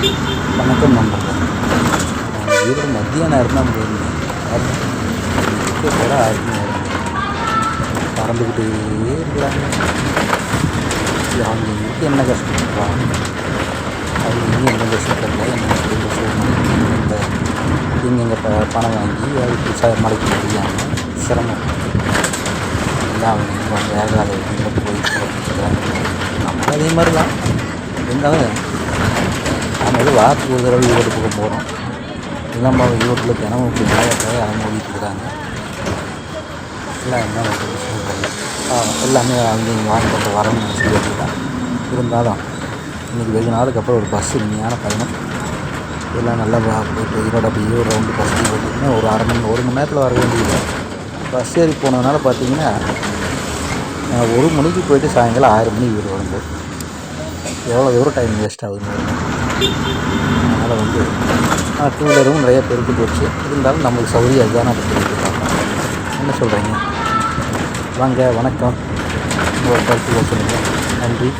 வணக்கம் நண்பர்கள். நான் மத்திய நேரம் தான் போயிருந்தேன் கூட ஆயிரத்தி பறந்துக்கிட்டே இருக்கிறாங்க இது அவங்க இங்கே என்ன கஷ்டப்படுறா அது இங்கே என்ன கஷ்டப்படல என்ன குடும்ப சூழ்நிலை இந்த எங்கெங்கே பணம் வாங்கி அதுக்கு ச மலைக்கு முடியாமல் சிரமம். எல்லாம் அவங்க இங்கே வந்து வேகாத போய் நம்ம அதே மாதிரி தான் இருந்தாலும் நாம் ஏதோ வாரத்துக்கு ஒரு தடவை ஈரோடு பக்கம் போகிறோம் எல்லாம் ஈரோட்டில் தினமும் இப்படி மழைக்காக அவங்க ஓடிட்டு எல்லாம் என்ன பண்ணுறது எல்லாமே அவங்க இங்கே வாங்கி கொண்டு வரணும்னு நினச்சி இருந்தாலும் இன்றைக்கி வெகு நாளுக்கு அப்புறம் ஒரு பஸ்ஸு உண்மையான பயணம். இதெல்லாம் நல்லா போயிட்டு ஈரோடு அப்படியே ஒரு ரவுண்டு பஸ் போட்டிங்கன்னா ஒரு அரை மணி ஒரு மணி நேரத்தில் வர வேண்டியது. பஸ் ஏறி போனதுனால பார்த்தீங்கன்னா ஒரு மணிக்கு போயிட்டு சாயங்காலம் ஆயிரம் மணிக்கு வீடு வரும்போது எவ்வளோ எவ்வளோ டைம் வேஸ்ட் ஆகுது அதனால் வந்து ஆனால் டூ வீலரும் நிறைய பெருக்கு போச்சு. இருந்தாலும் நம்மளுக்கு சௌகரியம் அதுதான் அதை தெரிஞ்சுக்கலாம் என்ன சொல்கிறீங்க வாங்க வணக்கம். உங்களோட கருத்து சொல்லுங்கள் நன்றி.